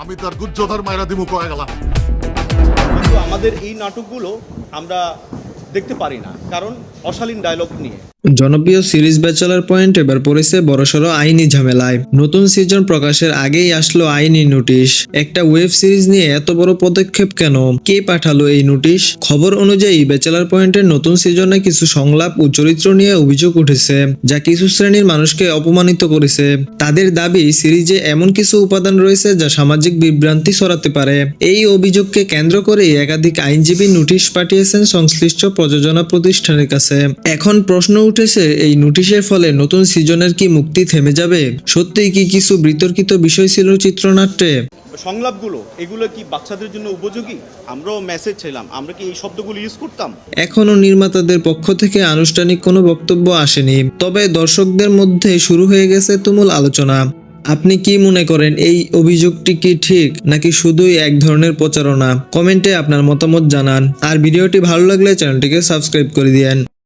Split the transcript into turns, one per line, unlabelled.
আমি তার গুজ্জোধার মায়েরা দিমু কয়ে গেলাম।
কিন্তু আমাদের এই নাটকগুলো আমরা দেখতে পারি না, কারণ অশালীন ডায়লগ নিয়ে।
জনপ্রিয় সিরিজ ব্যাচেলার পয়েন্ট এবার পড়েছে বড়সড় আইনি ঝামেলায়। নতুন সিজন প্রকাশের আগেই আসলো আইনি নোটিশ। একটা ওয়েব সিরিজ নিয়ে এত বড় পদক্ষেপ কেন? কে পাঠালো এই নোটিশ? খবর অনুযায়ী ব্যাচেলার পয়েন্টের নতুন সিজনে কিছু সংলাপ ও চরিত্র নিয়ে অভিযোগ উঠেছে, যা কিছু শ্রেণির মানুষকে অপমানিত করেছে। তাদের দাবি, সিরিজে এমন কিছু উপাদান রয়েছে যা সামাজিক বিভ্রান্তি ছড়াতে পারে। এই অভিযোগকে কেন্দ্র করে একাধিক আইনজীবী নোটিশ পাঠিয়েছেন সংশ্লিষ্ট প্রযোজনা প্রতিষ্ঠানের কাছে। এখন প্রশ্ন উঠেছে এই নোটিশের ফলে নতুন সিজনের কি মুক্তি থেমে যাবে? সত্যিই কি কিছু বিতর্কিত বিষয় ছিল চিত্রনাট্যে?
সংলাপগুলো এগুলো কি বাচ্চাদের জন্য উপযোগী? আমরাও মেসেজ ছিলাম আমরা কি এই শব্দগুলো ইউজ করতাম?
এখনও নির্মাতাদের পক্ষ থেকে আনুষ্ঠানিক কোনো বক্তব্য আসেনি তবে দর্শকদের মধ্যে শুরু হয়ে গেছে তুমুল আলোচনা। আপনি কি মনে করেন এই অভিযোগটি কি ঠিক নাকি শুধুই এক ধরনের প্রচারণা? কমেন্টে আপনার মতামত জানান আর ভিডিওটি ভালো লাগলে চ্যানেলটিকে সাবস্ক্রাইব করে দিয়েন।